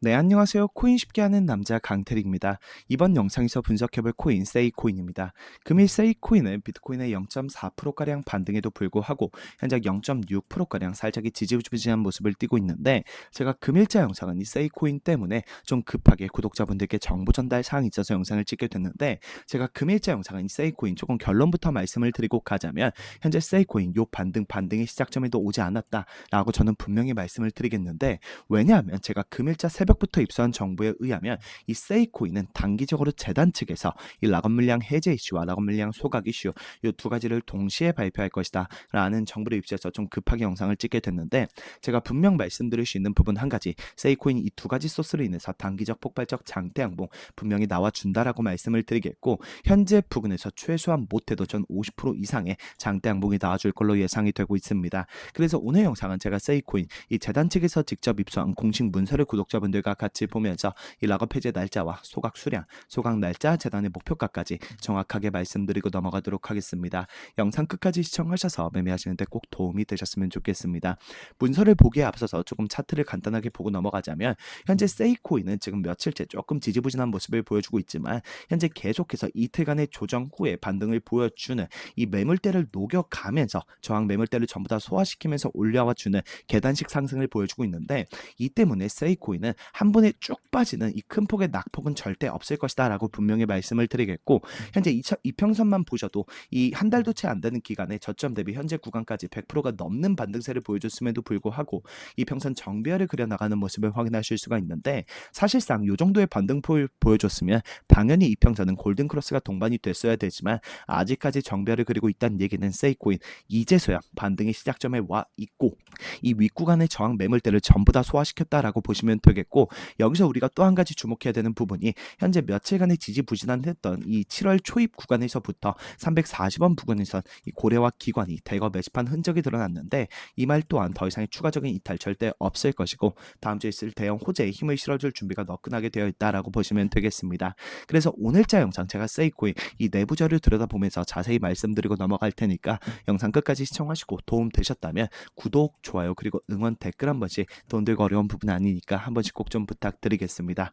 네, 안녕하세요. 코인 쉽게 하는 남자 강태릭입니다. 이번 영상에서 분석해볼 코인 세이코인입니다. 금일 세이코인은 비트코인의 0.4%가량 반등에도 불구하고 현재 0.6%가량 살짝이 지지부진한 모습을 띠고 있는데 제가 금일자 영상은 이 세이코인 때문에 좀 급하게 구독자분들께 정보 전달 사항이 있어서 영상을 찍게 됐는데 제가 금일자 영상은 이 세이코인 조금 결론부터 말씀을 드리고 가자면 현재 세이코인 요 반등 반등의 시작점에도 오지 않았다라고 저는 분명히 말씀을 드리겠는데 왜냐하면 제가 금일자 새벽 부터 입수한 정보에 의하면 이 세이코인은 단기적으로 재단 측에서 이 락업 물량 해제 이슈와 락업 물량 소각 이슈 이 두 가지를 동시에 발표할 것이다 라는 정보를 입수해서 좀 급하게 영상을 찍게 됐는데 제가 분명 말씀드릴 수 있는 부분 한 가지 세이코인 이 두 가지 소스로 인해서 단기적 폭발적 장대 양봉 분명히 나와준다라고 말씀을 드리겠고 현재 부근에서 최소한 못해도 전 50% 이상의 장대 양봉이 나와줄 걸로 예상이 되고 있습니다. 그래서 오늘 영상은 제가 세이코인 이 재단 측에서 직접 입수한 공식 문서를 구독자분들 과 같이 보면서 이 락업 해제 날짜와 소각 수량, 소각 날짜, 재단의 목표가까지 정확하게 말씀드리고 넘어가도록 하겠습니다. 영상 끝까지 시청하셔서 매매하시는데 꼭 도움이 되셨으면 좋겠습니다. 문서를 보기에 앞서서 조금 차트를 간단하게 보고 넘어가자면 현재 세이코인은 지금 며칠째 조금 지지부진한 모습을 보여주고 있지만 현재 계속해서 이틀간의 조정 후에 반등을 보여주는 이 매물대를 녹여가면서 저항 매물대를 전부 다 소화시키면서 올려와 주는 계단식 상승을 보여주고 있는데 이 때문에 세이코인은 한 번에 쭉 빠지는 이 큰 폭의 낙폭은 절대 없을 것이다라고 분명히 말씀을 드리겠고 현재 이 이평선만 보셔도 이 한 달도 채 안 되는 기간에 저점 대비 현재 구간까지 100%가 넘는 반등세를 보여줬음에도 불구하고 이평선 정배열을 그려 나가는 모습을 확인하실 수가 있는데 사실상 이 정도의 반등폭을 보여줬으면 당연히 이평선은 골든 크로스가 동반이 됐어야 되지만 아직까지 정배열을 그리고 있다는 얘기는 세이코인 이제서야 반등의 시작점에 와 있고 이 윗구간의 저항 매물대를 전부 다 소화시켰다라고 보시면 되겠고 여기서 우리가 또 한 가지 주목해야 되는 부분이 현재 며칠간의 지지부진한했던 이 7월 초입 구간에서부터 340원 부근에선 이 고래와 기관이 대거 매집한 흔적이 드러났는데 이 말 또한 더 이상의 추가적인 이탈 절대 없을 것이고 다음 주에 있을 대형 호재에 힘을 실어줄 준비가 너끈하게 되어 있다라고 보시면 되겠습니다. 그래서 오늘자 영상 제가 세이코인 이 내부자를 들여다보면서 자세히 말씀드리고 넘어갈 테니까 영상 끝까지 시청하시고 도움 되셨다면 구독, 좋아요 그리고 응원 댓글 한 번씩 돈 들고 어려운 부분 아니니까 한 번씩 꼭좀 부탁드리겠습니다.